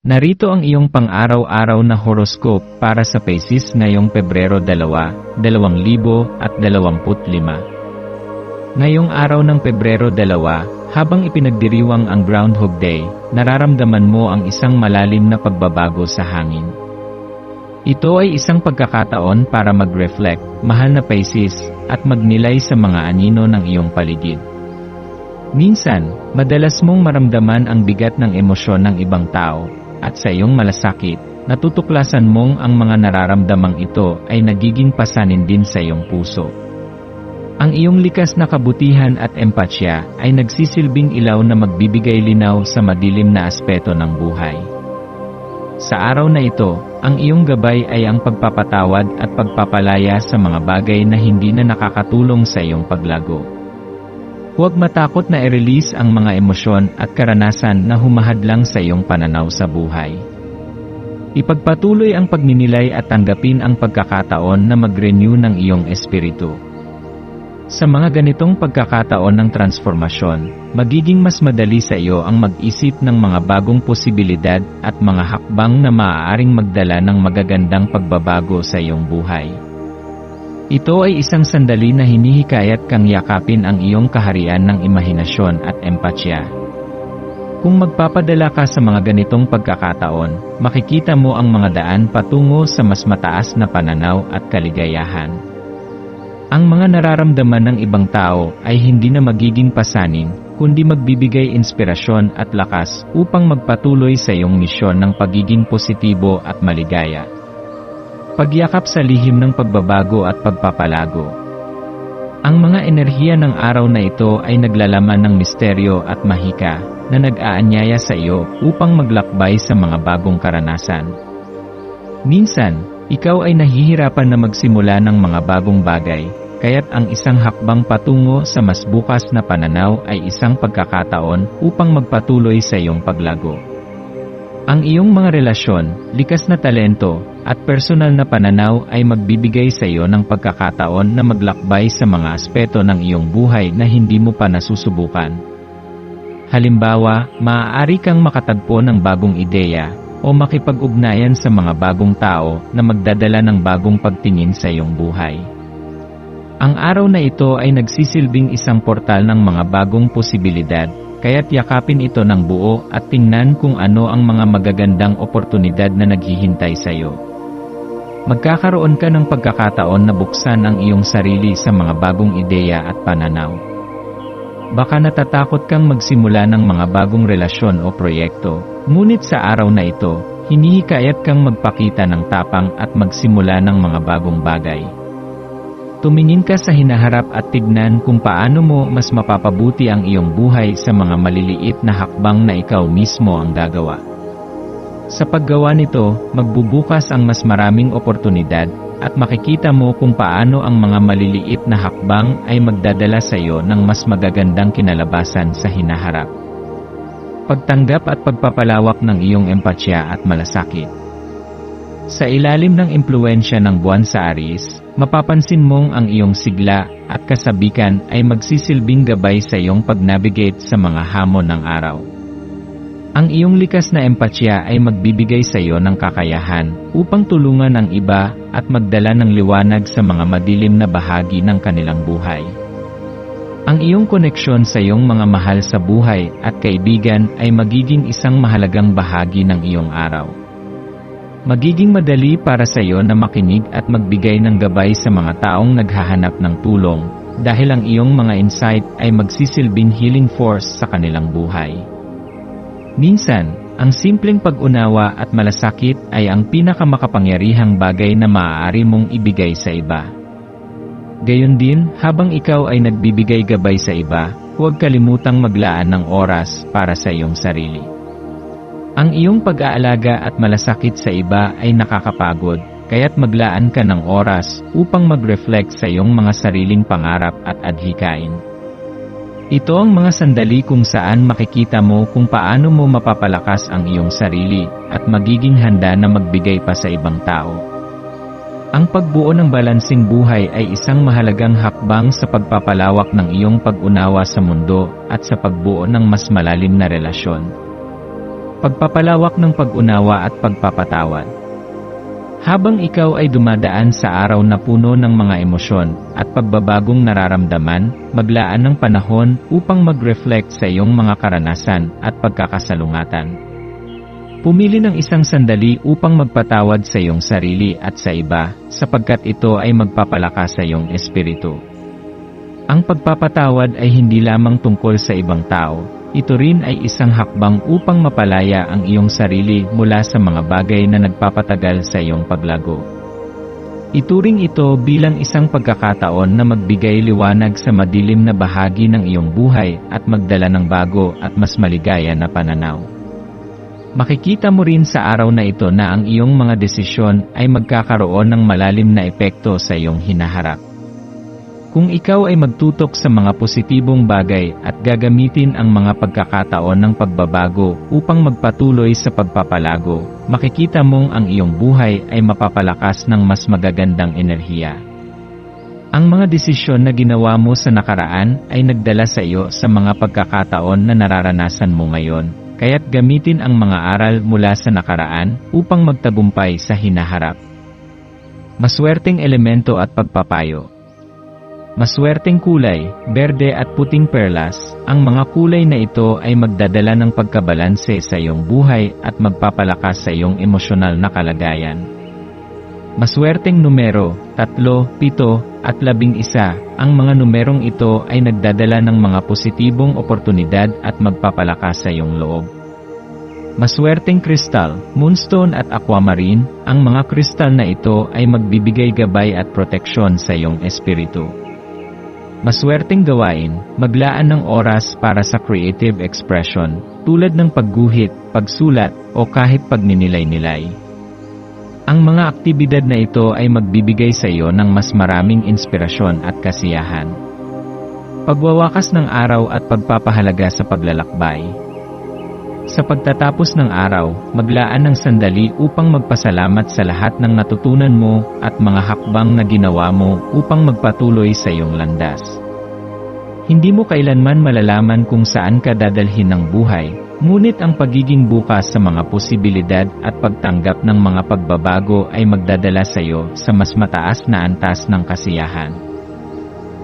Narito ang iyong pang-araw-araw na horoscope para sa Pisces ngayong Pebrero 2, 2025. Ngayong araw ng Pebrero 2, habang ipinagdiriwang ang Groundhog Day, nararamdaman mo ang isang malalim na pagbabago sa hangin. Ito ay isang pagkakataon para mag-reflect, mahal na Pisces, at magnilay sa mga anino ng iyong paligid. Minsan, madalas mong maramdaman ang bigat ng emosyon ng ibang tao, at sa iyong malasakit, natutuklasan mong ang mga nararamdamang ito ay nagiging pasanin din sa iyong puso. Ang iyong likas na kabutihan at empatya ay nagsisilbing ilaw na magbibigay linaw sa madilim na aspeto ng buhay. Sa araw na ito, ang iyong gabay ay ang pagpapatawad at pagpapalaya sa mga bagay na hindi na nakakatulong sa iyong paglago. Huwag matakot na i-release ang mga emosyon at karanasan na humahadlang sa iyong pananaw sa buhay. Ipagpatuloy ang pagninilay at tanggapin ang pagkakataon na mag-renew ng iyong espiritu. Sa mga ganitong pagkakataon ng transformasyon, magiging mas madali sa iyo ang mag-isip ng mga bagong posibilidad at mga hakbang na maaaring magdala ng magagandang pagbabago sa iyong buhay. Ito ay isang sandali na hinihikayat kang yakapin ang iyong kaharian ng imahinasyon at empatya. Kung magpapadala ka sa mga ganitong pagkakataon, makikita mo ang mga daan patungo sa mas mataas na pananaw at kaligayahan. Ang mga nararamdaman ng ibang tao ay hindi na magiging pasanin, kundi magbibigay inspirasyon at lakas upang magpatuloy sa iyong misyon ng pagiging positibo at maligaya. Pagyakap sa lihim ng pagbabago at pagpapalago. Ang mga enerhiya ng araw na ito ay naglalaman ng misteryo at mahika na nag-aanyaya sa iyo upang maglakbay sa mga bagong karanasan. Minsan, ikaw ay nahihirapan na magsimula ng mga bagong bagay, kaya't ang isang hakbang patungo sa mas bukas na pananaw ay isang pagkakataon upang magpatuloy sa iyong paglago. Ang iyong mga relasyon, likas na talento, at personal na pananaw ay magbibigay sa iyo ng pagkakataon na maglakbay sa mga aspeto ng iyong buhay na hindi mo pa nasusubukan. Halimbawa, maaari kang makatagpo ng bagong ideya o makipag-ugnayan sa mga bagong tao na magdadala ng bagong pagtingin sa iyong buhay. Ang araw na ito ay nagsisilbing isang portal ng mga bagong posibilidad, kaya't yakapin ito ng buo at tingnan kung ano ang mga magagandang oportunidad na naghihintay sa iyo. Magkakaroon ka ng pagkakataon na buksan ang iyong sarili sa mga bagong ideya at pananaw. Baka natatakot kang magsimula ng mga bagong relasyon o proyekto, ngunit sa araw na ito, hinihikayat kang magpakita ng tapang at magsimula ng mga bagong bagay. Tumingin ka sa hinaharap at tignan kung paano mo mas mapapabuti ang iyong buhay sa mga maliliit na hakbang na ikaw mismo ang gagawa. Sa paggawa nito, magbubukas ang mas maraming oportunidad at makikita mo kung paano ang mga maliliit na hakbang ay magdadala sa iyo ng mas magagandang kinalabasan sa hinaharap. Pagtanggap at pagpapalawak ng iyong empatya at malasakit. Sa ilalim ng impluensya ng buwan sa Aries, mapapansin mong ang iyong sigla at kasabikan ay magsisilbing gabay sa iyong pag-navigate sa mga hamon ng araw. Ang iyong likas na empatya ay magbibigay sa iyo ng kakayahan upang tulungan ang iba at magdala ng liwanag sa mga madilim na bahagi ng kanilang buhay. Ang iyong koneksyon sa iyong mga mahal sa buhay at kaibigan ay magiging isang mahalagang bahagi ng iyong araw. Magiging madali para sa iyo na makinig at magbigay ng gabay sa mga taong naghahanap ng tulong dahil ang iyong mga insight ay magsisilbing healing force sa kanilang buhay. Minsan, ang simpleng pag-unawa at malasakit ay ang pinakamakapangyarihang bagay na maaari mong ibigay sa iba. Gayon din, habang ikaw ay nagbibigay gabay sa iba, huwag kalimutang maglaan ng oras para sa iyong sarili. Ang iyong pag-aalaga at malasakit sa iba ay nakakapagod, kaya't maglaan ka ng oras upang mag-reflect sa iyong mga sariling pangarap at adhikain. Ito ang mga sandali kung saan makikita mo kung paano mo mapapalakas ang iyong sarili at magiging handa na magbigay pa sa ibang tao. Ang pagbuo ng balansing buhay ay isang mahalagang hakbang sa pagpapalawak ng iyong pag-unawa sa mundo at sa pagbuo ng mas malalim na relasyon. Pagpapalawak ng pag-unawa at pagpapatawad. Habang ikaw ay dumadaan sa araw na puno ng mga emosyon at pagbabagong nararamdaman, maglaan ng panahon upang mag-reflect sa iyong mga karanasan at pagkakasalungatan. Pumili ng isang sandali upang magpatawad sa iyong sarili at sa iba, sapagkat ito ay magpapalakas sa iyong espiritu. Ang pagpapatawad ay hindi lamang tungkol sa ibang tao, ito rin ay isang hakbang upang mapalaya ang iyong sarili mula sa mga bagay na nagpapatagal sa iyong paglago. Ituring ito bilang isang pagkakataon na magbigay liwanag sa madilim na bahagi ng iyong buhay at magdala ng bago at mas maligaya na pananaw. Makikita mo rin sa araw na ito na ang iyong mga desisyon ay magkakaroon ng malalim na epekto sa iyong hinaharap. Kung ikaw ay magtutok sa mga positibong bagay at gagamitin ang mga pagkakataon ng pagbabago upang magpatuloy sa pagpapalago, makikita mong ang iyong buhay ay mapapalakas ng mas magagandang enerhiya. Ang mga desisyon na ginawa mo sa nakaraan ay nagdala sa iyo sa mga pagkakataon na nararanasan mo ngayon, kaya't gamitin ang mga aral mula sa nakaraan upang magtagumpay sa hinaharap. Maswerteng elemento at pagpapayo Maswerteng kulay, berde at puting perlas, ang mga kulay na ito ay magdadala ng pagkabalanse sa iyong buhay at magpapalakas sa iyong emosyonal na kalagayan. Maswerteng numero, 3, 7, at 11, ang mga numerong ito ay nagdadala ng mga positibong oportunidad at magpapalakas sa iyong loob. Maswerteng kristal, moonstone at aquamarine, ang mga kristal na ito ay magbibigay gabay at proteksyon sa iyong espiritu. Maswerteng gawain, maglaan ng oras para sa creative expression, tulad ng pagguhit, pagsulat, o kahit pagninilay-nilay. Ang mga aktibidad na ito ay magbibigay sa iyo ng mas maraming inspirasyon at kasiyahan. Pagwawakas ng araw at pagpapahalaga sa paglalakbay. Sa pagtatapos ng araw, maglaan ng sandali upang magpasalamat sa lahat ng natutunan mo at mga hakbang na ginawa mo upang magpatuloy sa iyong landas. Hindi mo kailanman malalaman kung saan ka dadalhin ng buhay, ngunit ang pagiging bukas sa mga posibilidad at pagtanggap ng mga pagbabago ay magdadala sa iyo sa mas mataas na antas ng kasiyahan.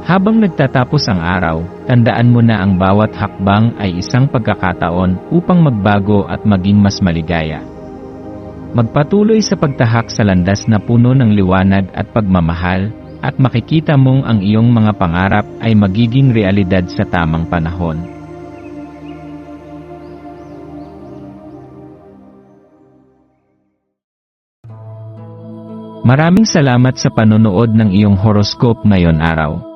Habang nagtatapos ang araw, tandaan mo na ang bawat hakbang ay isang pagkakataon upang magbago at maging mas maligaya. Magpatuloy sa pagtahak sa landas na puno ng liwanag at pagmamahal, at makikita mong ang iyong mga pangarap ay magiging realidad sa tamang panahon. Maraming salamat sa panonood ng iyong horoscope ngayon araw.